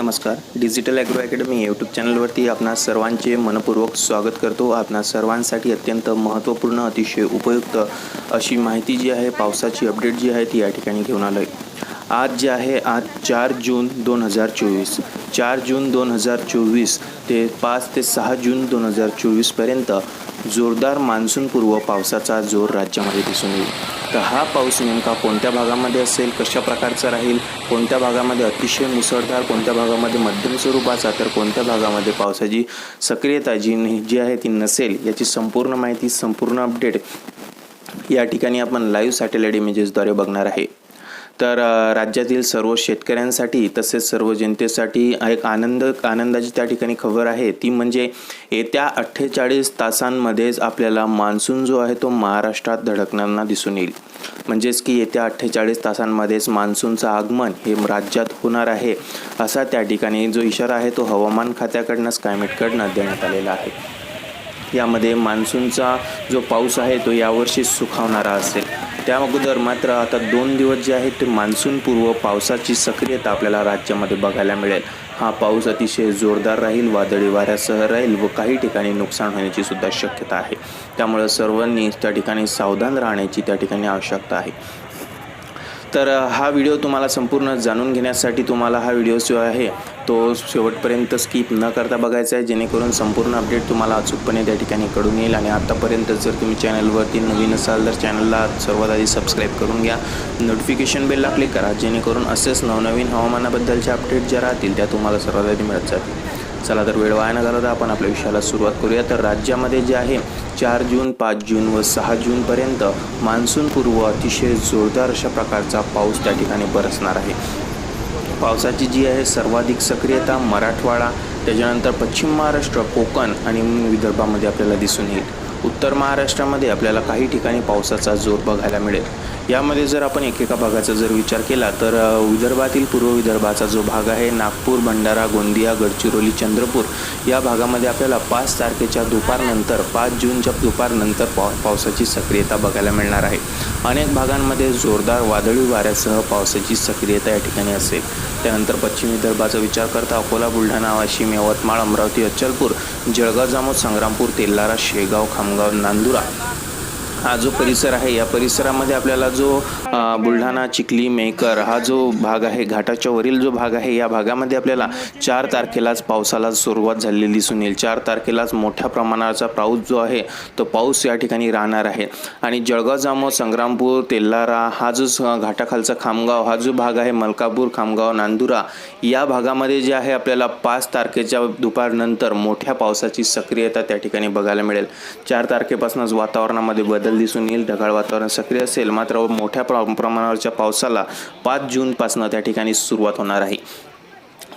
नमस्कार. Digital agro academy YouTube चॅनलवरती आपणा सर्वांचे मनपूर्वक स्वागत करतो. आपणा सर्वांसाठी अत्यंत महत्त्वपूर्ण अतिशय उपयुक्त अशी माहिती जी आहे पावसाची अपडेट जी आहे ती या ठिकाणी घेऊन आलो आहे आज जे आहे आज चार जून दोन हजार चोवीस. चार जून दोन हजार चोवीस ते पाच ते सहा जून दोन हजार चोवीसपर्यंत जोरदार मान्सूनपूर्व पावसाचा जोर राज्यामध्ये दिसून येईल. तर हा पाऊस नेमका कोणत्या भागामध्ये असेल कशा प्रकारचा राहील कोणत्या भागामध्ये अतिशय मुसळधार कोणत्या भागामध्ये मध्यम स्वरूपाचा तर कोणत्या भागामध्ये पावसाची सक्रियता जी जी आहे ती नसेल याची संपूर्ण माहिती संपूर्ण अपडेट या ठिकाणी आपण लाईव्ह सॅटेलाईट इमेजेसद्वारे बघणार आहे. तर राज्यातील सर्व शेतकऱ्यांसाठी तसेच सर्व जनतेसाठी एक आनंद आनंदाची त्या ठिकाणी खबर आहे. ती म्हणजे येत्या अठ्ठेचाळीस तासांमध्येच आपल्याला मान्सून जो आहे तो महाराष्ट्रात धडकताना दिसून येईल. म्हणजेच की येत्या अठ्ठेचाळीस तासांमध्येच मान्सूनचं आगमन हे राज्यात होणार आहे असा त्या ठिकाणी जो इशारा आहे तो हवामान खात्याकडनं स्कायमेटकडनं देण्यात आलेला आहे. यामध्ये मान्सूनचा जो पाऊस आहे तो यावर्षी सुखावणारा असेल. त्या अगोदर मात्र आता दोन दिवस जे आहेत ते मान्सूनपूर्व पावसाची सक्रियता आपल्याला राज्यामध्ये बघायला मिळेल. हा पाऊस अतिशय जोरदार राहील वादळी वाऱ्यासह राहील व काही ठिकाणी नुकसान होण्याची सुद्धा शक्यता आहे. त्यामुळं सर्वांनी त्या ठिकाणी सावधान राहण्याची त्या ठिकाणी आवश्यकता आहे. तर हा व्हिडिओ तुम्हाला संपूर्ण जाणून घेण्यासाठी तुम्हाला हा व्हिडिओ जो आहे तो शेवटपर्यंत स्किप न करता बघायचा आहे. जेणेकरून संपूर्ण अपडेट तुम्हाला अचूकपणे त्या ठिकाणी कळून येईल. आणि आत्तापर्यंत जर तुम्ही चॅनलवरती नवीन असाल तर चॅनलला सर्वात आधी सबस्क्राईब करून घ्या. नोटिफिकेशन बेलला क्लिक करा. जेणेकरून असेच नवनवीन हवामानाबद्दलच्या अपडेट ज्या राहतील त्या तुम्हाला सर्वात आधी मिळत जातील. चला तर वेळ वाया न घालवता आपण आपल्या विषयाला सुरुवात करूया. तर राज्यामध्ये जे आहे चार जून पाच जून व सहा जूनपर्यंत मान्सूनपूर्व अतिशय जोरदार अशा प्रकारचा पाऊस त्या ठिकाणी बरसणार आहे. पावसाची जी आहे सर्वाधिक सक्रियता मराठवाडा त्याच्यानंतर पश्चिम महाराष्ट्र कोकण आणि विदर्भामध्ये आपल्याला दिसून येईल. उत्तर महाराष्ट्रामध्ये आपल्याला काही ठिकाणी पावसाचा जोर बघायला मिळेल. यामध्ये जर आपण एकेका भागाचा जर विचार केला तर विदर्भातील पूर्व विदर्भाचा जो भाग आहे नागपूर भंडारा गोंदिया गडचिरोली चंद्रपूर या भागामध्ये आपल्याला पाच तारखेच्या दुपारनंतर पाच जूनच्या दुपारनंतर पाव पावसाची सक्रियता बघायला मिळणार आहे. अनेक भागांमध्ये जोरदार वादळी वाऱ्यासह पावसाची सक्रियता या ठिकाणी असेल. त्यानंतर पश्चिम विदर्भाचा विचार करता अकोला बुलढाणा वाशिम यवतमाळ अमरावती अचलपूर जळगाव जामोद संग्रामपूर तेल्लारा शेगाव खामगाव नांदुरा हा जो परिसर आहे या परिसरामध्ये आपल्याला जो बुलढाणा चिखली मेकर हा जो भाग आहे घाटाच्या वरील जो भाग आहे या भागामध्ये आपल्याला चार तारखेलाच पावसाला सुरुवात झालेली दिसून येईल. चार तारखेलाच मोठ्या प्रमाणाचा पाऊस जो आहे तो पाऊस या ठिकाणी राहणार आहे. आणि जळगाव जामो संग्रामपूर तेल्लारा हा जो स- घाटाखालचा खामगाव हा जो भाग आहे मलकापूर खामगाव नांदुरा या भागामध्ये जे आहे आपल्याला पाच तारखेच्या दुपारनंतर मोठ्या पावसाची सक्रियता त्या ठिकाणी बघायला मिळेल. चार तारखेपासूनच वातावरणामध्ये बदल दिसून येईल. ढगाळ वातावरण सक्रिय असेल मात्र मोठ्या प्र प्रमाणावरच्या पावसाला पाच जूनपासून त्या ठिकाणी सुरुवात होणार आहे.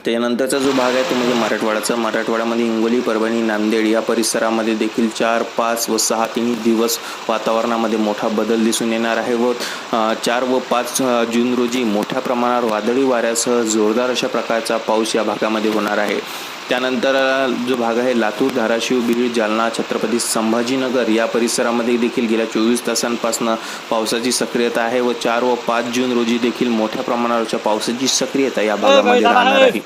त्यानंतरचा जो भाग आहे तो म्हणजे मराठवाड्याचा मराठवाड्यामध्ये हिंगोली परभणी नांदेड या परिसरामध्ये देखील चार पाच व सहा तिन्ही दिवस वातावरणामध्ये मोठा बदल दिसून येणार आहे व चार व पाच जून रोजी मोठ्या प्रमाणावर वादळी वाऱ्यासह जोरदार अशा प्रकारचा पाऊस या भागामध्ये होणार आहे. त्यानंतर जो भाग आहे लातूर धाराशिव बीड जालना छत्रपती संभाजीनगर या परिसरामध्ये देखील गेल्या चोवीस तासांपासून पावसाची सक्रियता आहे व चार व पाच जून रोजी देखील मोठ्या प्रमाणावरच्या पावसाची सक्रियता या भागामध्ये राहणार आहे.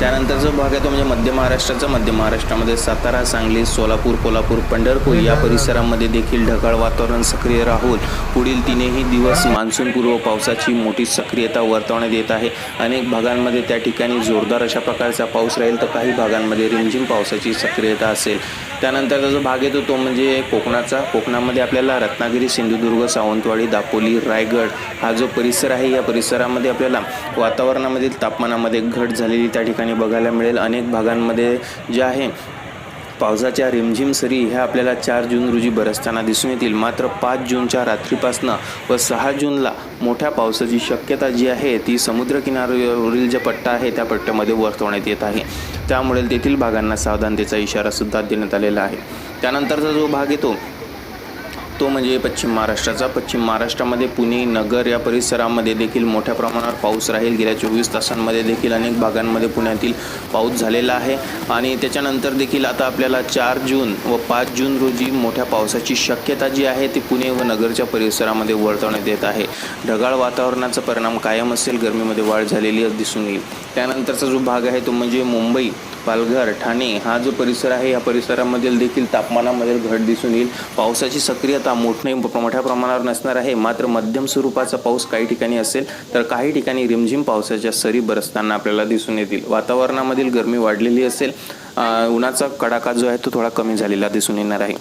त्यानंतर जो भाग आहे तो म्हणजे मध्य महाराष्ट्राचा. मध्य महाराष्ट्रामध्ये सातारा सांगली सोलापूर कोल्हापूर पंढरपूर या परिसरामध्ये देखील ढगाळ वातावरण सक्रिय राहून पुढील तीनही दिवस मान्सूनपूर्व पावसाची मोठी सक्रियता वर्तवण्यात येत आहे. अनेक भागांमध्ये त्या ठिकाणी जोरदार अशा प्रकारचा पाऊस राहील तर काही भागांमध्ये रिमझिम पावसाची सक्रियता असेल. त्यानंतरचा जो भाग येतो तो म्हणजे कोकणाचा. कोकणामध्ये आपल्याला रत्नागिरी सिंधुदुर्ग सावंतवाडी दापोली रायगड हा जो परिसर आहे या परिसरामध्ये आपल्याला वातावरणामधील तापमानामध्ये घट झालेली त्या ठिकाणी बघायला मिळेल. अनेक भागांमध्ये जे आहे पावसाच्या रिमझिम सरी ह्या आपल्याला चार जून रोजी बरसताना दिसून येतील. मात्र पाच जूनच्या रात्रीपासनं व सहा जूनला मोठ्या पावसाची शक्यता जी आहे ती समुद्रकिनाऱ्यावरील जे पट्टा आहे त्या पट्ट्यामध्ये वर्तवण्यात येत आहे. त्यामुळे तेथील भागांना सावधानतेचा इशारा सुद्धा देण्यात आलेला आहे. त्यानंतरचा जो भाग येतो तो म्हणजे पश्चिम महाराष्ट्राचा. पश्चिम महाराष्ट्रामध्ये पुणे नगर या परिसरामध्ये देखील मोठ्या प्रमाणावर पाऊस राहील. गेल्या चोवीस तासांमध्ये देखील अनेक भागांमध्ये पुण्यातील पाऊस झालेला आहे. आणि त्याच्यानंतर देखील आता आपल्याला चार जून व पाच जून रोजी मोठ्या पावसाची शक्यता जी आहे ती पुणे व नगरच्या परिसरामध्ये वर्तवण्यात येत आहे. ढगाळ वातावरणाचा परिणाम कायम असेल. गरमीमध्ये वाढ झालेली दिसून येईल. त्यानंतरचा जो भाग आहे तो म्हणजे मुंबई. पालघर ठाणे हा जो परिसर आहे या परिसरामधील देखील तापमानामध्ये घट दिसून येईल. पावसाची सक्रियता मोठणे मोठ्या प्रमाणावर नसणार आहे. मात्र मध्यम स्वरूपाचा पाऊस काही ठिकाणी असेल तर काही ठिकाणी रिमझिम पावसाच्या सरी बरसताना आपल्याला दिसून येतील. वातावरणामधील गरमी वाढलेली असेल उन्हाचा कडाका जो आहे तो थोडा कमी झालेला दिसून येणार आहे.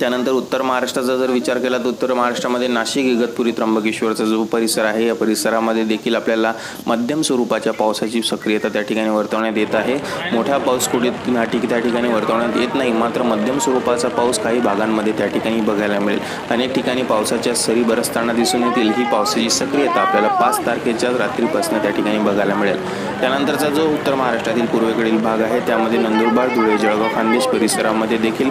त्यानंतर उत्तर महाराष्ट्राचा जर विचार केला तर उत्तर महाराष्ट्रामध्ये नाशिक इगतपुरी त्र्यंबकेश्वरचा जो परिसर आहे या परिसरामध्ये देखील आपल्याला मध्यम स्वरूपाच्या पावसाची सक्रियता त्या ठिकाणी वर्तवण्यात येत आहे. मोठा पाऊस कुठे त्या ठिक- त्या ठिकाणी वर्तवण्यात येत नाही. मात्र मध्यम स्वरूपाचा पाऊस काही भागांमध्ये त्या ठिकाणी बघायला मिळेल. अनेक ठिकाणी पावसाच्या सरी बरसताना दिसून येतील. ही पावसाची सक्रियता आपल्याला पाच तारखेच्या रात्रीपासून त्या ठिकाणी बघायला मिळेल. त्यानंतरचा जो उत्तर महाराष्ट्रातील पूर्वेकडील भाग आहे त्यामध्ये नंदुरबार धुळे जळगाव खानदेश परिसरामध्ये देखील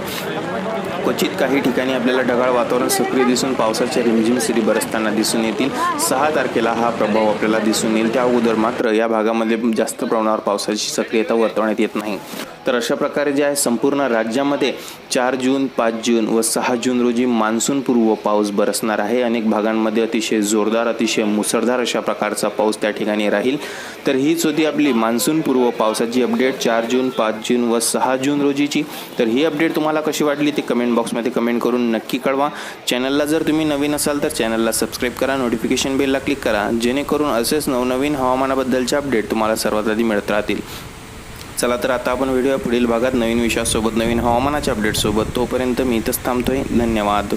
क्वचित काही ठिकाणी आपल्याला ढगाळ वातावरण सक्रिय दिसून पावसाच्या रिमझिम सरी बरसताना दिसून येतील. सहा तारखेला हा प्रभाव आपल्याला दिसून येईल. त्या अगोदर मात्र या भागामध्ये जास्त प्रमाणावर पावसाची सक्रियता वर्तवण्यात येत नाही. तर अशा प्रकारे जे आहे संपूर्ण राज्यामध्ये चार जून पाच जून व सहा जून रोजी मान्सूनपूर्व पाऊस बरसणार आहे. अनेक भागांमध्ये अतिशय जोरदार अतिशय मुसळधार अशा प्रकारचा पाऊस त्या ठिकाणी राहील. तर हीच होती आपली मान्सूनपूर्व पावसाची अपडेट. चार जून पाच जून व सहा जून रोजीची. तर ही अपडेट तुम्हाला कशी वाटली ते कमेंट बॉक्समध्ये कमेंट करून नक्की कळवा. चॅनलला जर तुम्ही नवीन असाल तर चॅनलला सबस्क्राईब करा नोटिफिकेशन बेलला क्लिक करा. जेणेकरून असेच नवनवीन हवामानाबद्दलचे अपडेट तुम्हाला सर्वात आधी मिळत राहतील. चला तर आता आपण व्हिडिओ पुढील भागात नवीन विषयासोबत नवीन हवामानाच्या अपडेटसोबत तोपर्यंत मी इथंच थांबतोय. धन्यवाद.